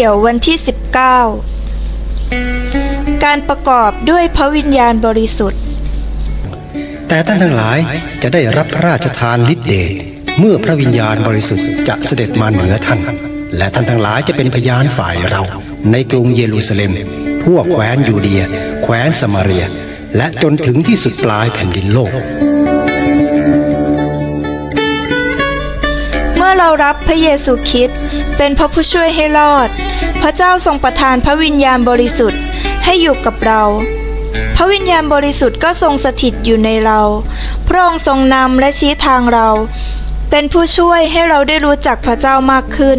ดี่ยววันที่ 19 การประกอบด้วยพระวิญญาณบริสุทธิ์ แต่ท่านทั้งหลายจะได้รับพระราชทานฤทธิเดชเมื่อพระวิญญาณบริสุทธิ์จะเสด็จมาเหนือท่าน และท่านทั้งหลายจะเป็นพยานฝ่ายเรา ในกรุงเยรูซาเล็มพวกแคว้นยูเดีย แคว้นสมาเรีย และจนถึงที่สุดปลายแผ่นดินโลก เรารับพระเยซูคริสต์เป็นพระผู้ช่วยให้รอด พระเจ้าทรงประทานพระวิญญาณบริสุทธิ์ให้อยู่กับเรา พระวิญญาณบริสุทธิ์ก็ทรงสถิตอยู่ในเรา พระองค์ทรงนำและชี้ทางเรา เป็นผู้ช่วยให้เราได้รู้จักพระเจ้ามากขึ้น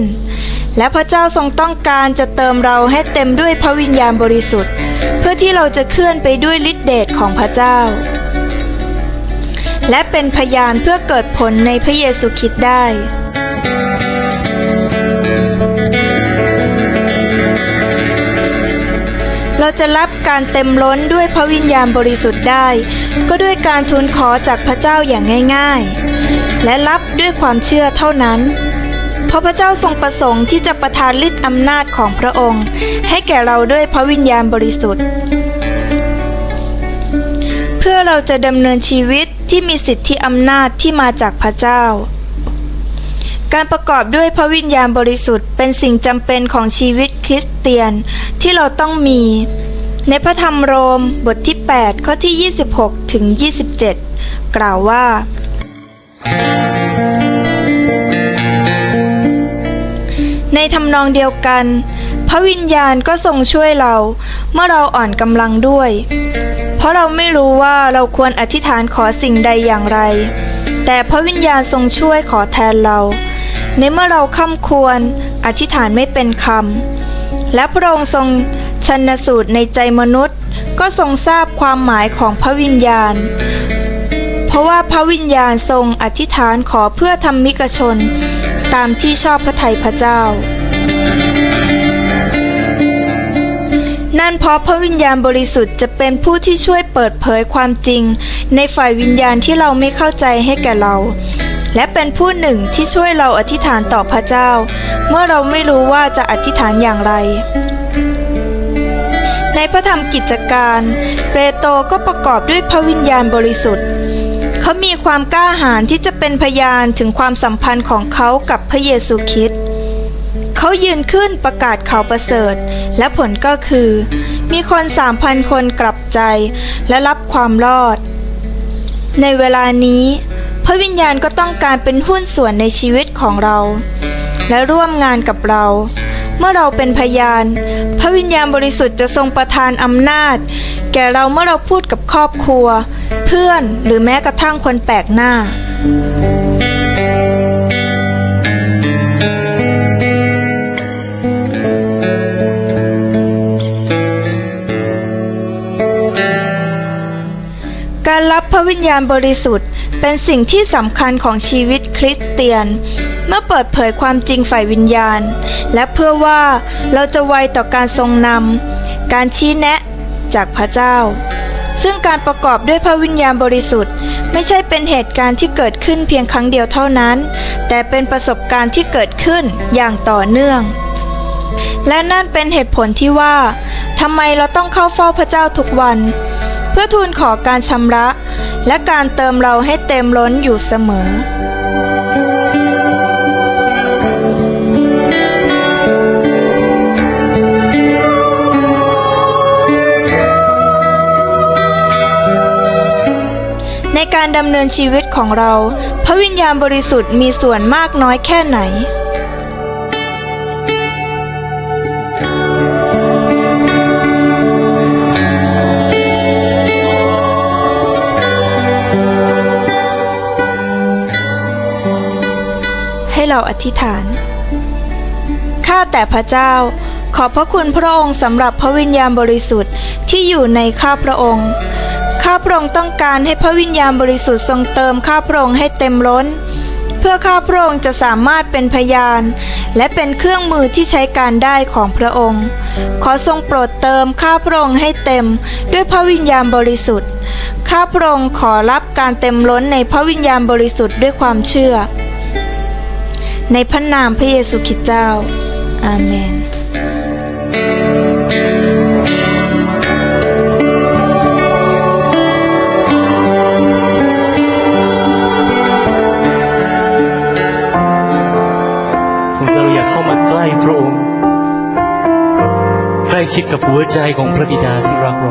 และพระเจ้าทรงต้องการจะเติมเราให้เต็มด้วยพระวิญญาณบริสุทธิ์ เพื่อที่เราจะเคลื่อนไปด้วยฤทธิเดชของพระเจ้าและเป็นพยานเพื่อเกิดผลในพระเยซูคริสต์ได้ จะรับการเต็มล้นด้วยพระวิญญาณบริสุทธิ์ได้ ก็ด้วยการทูลขอจากพระเจ้าอย่างง่าย ๆ และรับด้วยความเชื่อเท่านั้น เพราะพระเจ้าทรงประสงค์ที่จะประทานฤทธิ์อำนาจของพระองค์ ให้แก่เราด้วยพระวิญญาณบริสุทธิ์ เพื่อเราจะดำเนินชีวิตที่มีสิทธิอำนาจที่มาจากพระเจ้าการประกอบด้วยพระวิญญาณบริสุทธิ์เป็นสิ่งจำเป็นของชีวิตคริสเตียนที่เราต้องมี ในพระธรรมโรมบทที่ 8 ข้อที่ 26 ถึง 27 กล่าวว่า ในทำนองเดียวกัน พระวิญญาณก็ทรงช่วยเราเมื่อเราอ่อนกำลังด้วย เพราะเราไม่รู้ว่าเราควรอธิษฐานขอสิ่งใดอย่างไร แต่พระวิญญาณทรงช่วยขอแทนเรา ในเมื่อเราค่ำควรอธิษฐานไม่เป็นคำและพระองค์ทรง ชันสูตรในใจมนุษย์ ก็ทรงทราบความหมายของพระวิญญาณ เพราะว่าพระวิญญาณทรงอธิษฐานขอเพื่อทำมิกชน ตามที่ชอบพระทัยพระเจ้า นั่นเพราะพระวิญญาณบริสุทธิ์จะเป็นผู้ที่ช่วยเปิดเผยความจริง ในฝ่ายวิญญาณที่เราไม่เข้าใจให้แก่เราและเป็นผู้หนึ่งที่ช่วยเราอธิษฐานต่อพระเจ้า เมื่อเราไม่รู้ว่าจะอธิษฐานอย่างไร พระธรรมกิจการ เปโตรก็ประกอบด้วยพระวิญญาณบริสุทธิ์ เขามีความกล้าหาญที่จะเป็นพยานถึงความสัมพันธ์ของเขากับพระเยซูคริสต์เขายืนขึ้นประกาศข่าวประเสริฐ และผลก็คือ มีคนสามพันคนกลับใจและรับความรอด ในเวลานี้ พระวิญญาณก็ต้องการเป็นหุ้นส่วนในชีวิตของเรา และร่วมงานกับเรา เมื่อเราเป็นพยาน พระวิญญาณบริสุทธิ์จะทรงประทานอำนาจ แก่เราเมื่อเราพูดกับครอบครัว เพื่อนหรือแม้กระทั่งคนแปลกหน้า การรับพระวิญญาณบริสุทธิ์ เป็นสิ่งที่สำคัญของชีวิตคริสเตียน เมื่อเปิดเผยความจริงฝ่ายวิญญาณ และเพื่อว่าเราจะไวต่อการทรงนำการชี้แนะจากพระเจ้า ซึ่งการประกอบด้วยพระวิญญาณบริสุทธิ์ ไม่ใช่เป็นเหตุการณ์ที่เกิดขึ้นเพียงครั้งเดียวเท่านั้น แต่เป็นประสบการณ์ที่เกิดขึ้นอย่างต่อเนื่อง และนั่นเป็นเหตุผลที่ว่าทำไมเราต้องเข้าเฝ้าพระเจ้าทุกวัน เพื่อทูลขอการชำระ และการเติมเราให้เต็มล้นอยู่เสมอในการดำเนินชีวิตของเรา พระวิญญาณบริสุทธิ์มีส่วนมากน้อยแค่ไหน เราอธิษฐาน ข้าแต่พระเจ้า ขอบพระคุณพระองค์สำหรับพระวิญญาณบริสุทธิ์ที่อยู่ในข้าพระองค์ ข้าพระองค์ต้องการให้พระวิญญาณบริสุทธิ์ทรงเติมข้าพระองค์ให้เต็มล้น เพื่อข้าพระองค์จะสามารถเป็นพยาน และเป็นเครื่องมือที่ใช้การได้ของพระองค์ ขอทรงโปรดเติมข้าพระองค์ให้เต็มด้วยพระวิญญาณบริสุทธิ์ ข้าพระองค์ขอรับการเต็มล้นในพระวิญญาณบริสุทธิ์ด้วยความเชื่อ ในพระนามพระเยซูคริสต์เจ้า อาเมนผมจอยากเข้ามาใกล้พระองค์ใกล้ชิดกับหัวใจของพระบิดาที่รักเรา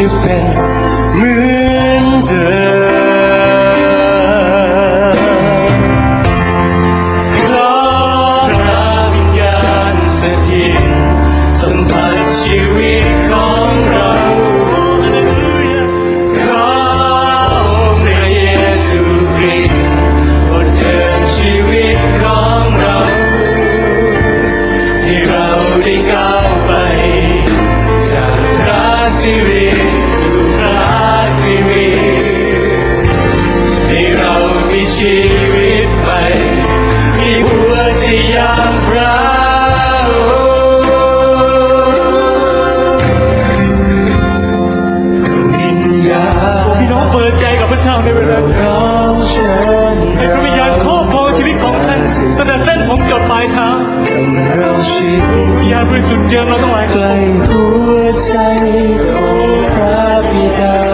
you pay. ญาณบริสุทธิ์เจิมเราทั้งหลายไกลหัวใจของพระบิดา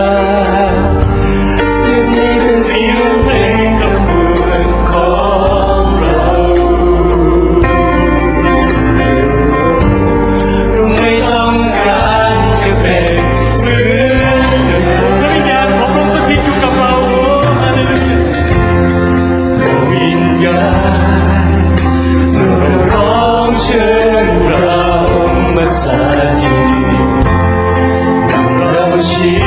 hoje.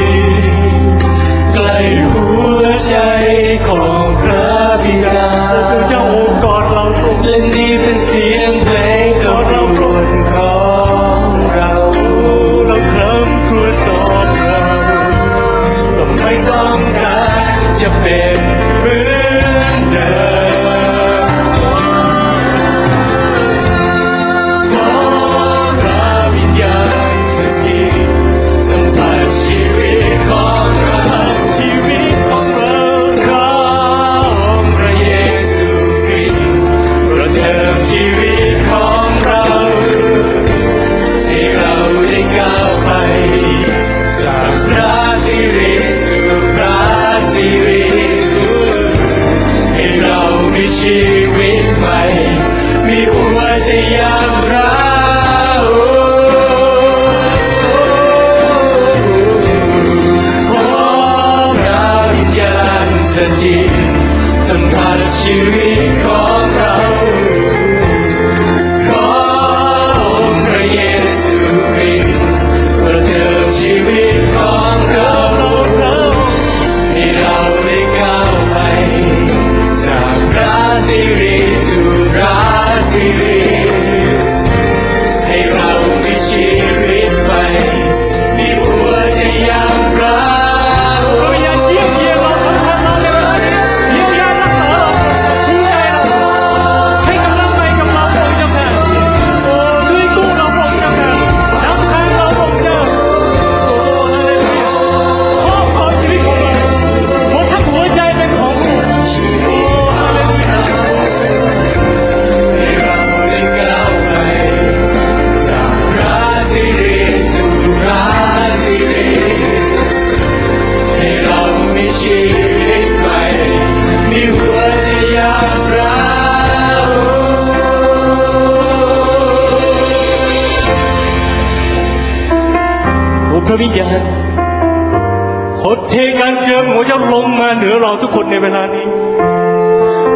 ขอเทการเจิมของพระเจ้าลงมาเหนือเราทุกคนในเวลานี้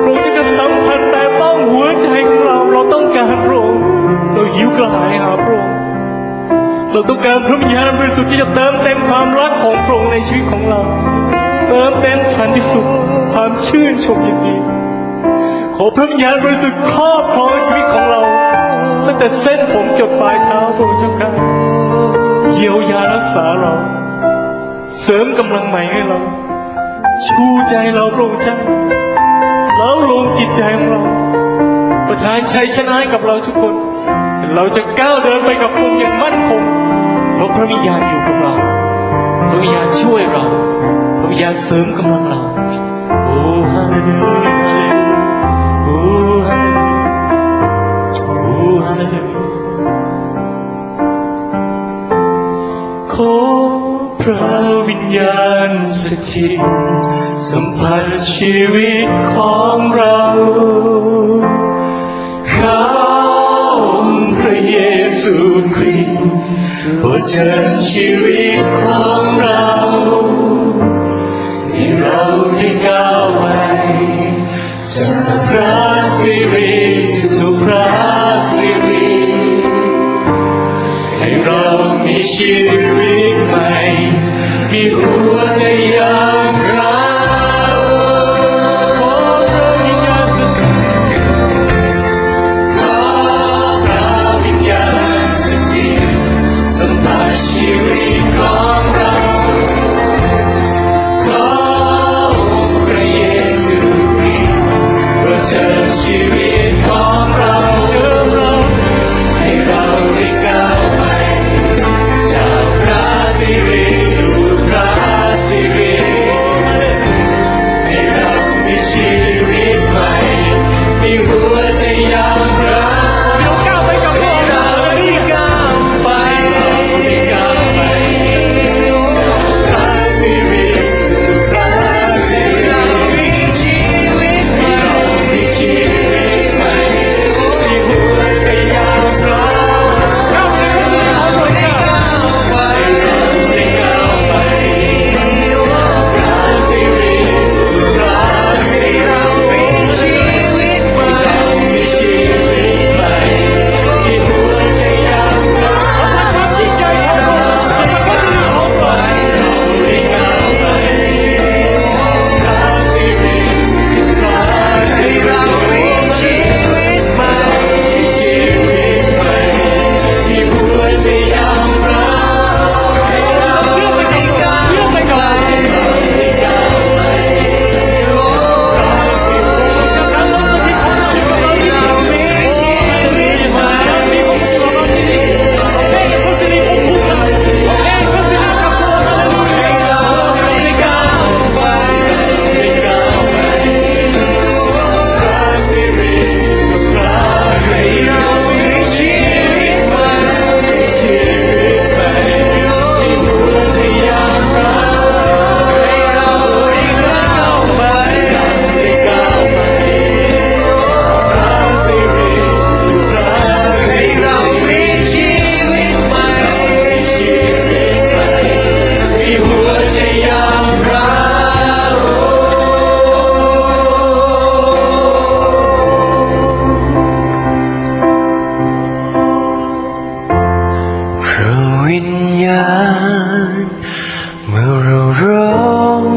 พระองค์จะสัมผัสแต่ต้องหัวใจของเราเราต้องการพระองค์เราหิวกระหายหาพระองค์เราต้องการพระวิญญาณบริสุทธิ์ที่จะเติมเต็มความรักของพระองค์ในชีวิตของเรา เติมเต็มสันติสุขความชื่นชมยินดีขอพระวิญญาณบริสุทธิ์ครอบครองชีวิตของเราตั้งแต่เส้นผมจดปลายเท้าพระองค์เจ้าข้าเยียวยารักษาเรา เสริมกำลังใหม่ให้เรา ชูใจเราพระองค์เจ้าแล้วลงจิตใจของเรา ประทานชัยชนะกับเราทุกคน เราจะก้าวเดินไปกับพระองค์อย่างมั่นคงเพราะพระวิญญาณอยู่กับเรา พระวิญญาณช่วยเรา พระวิญญาณเสริมกำลังเรา โอ้ฮาเลลูยา ระวิญญาณสถิตสัมผัสชีวิตของเราข้าองค์พระเยซูคริสต์โปรดเชิญชีวิตของเราให้เราได้ก้าวไปจากพระสิริสู่พระ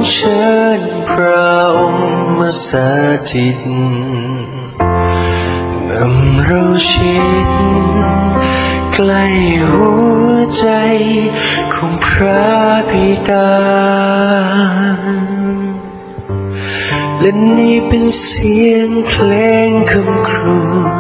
เชิญพระองค์มาสถิตนำเราชิดใกล้หัวใจของพระบิดา และนี่เป็นเสียงเพลงคำครวญ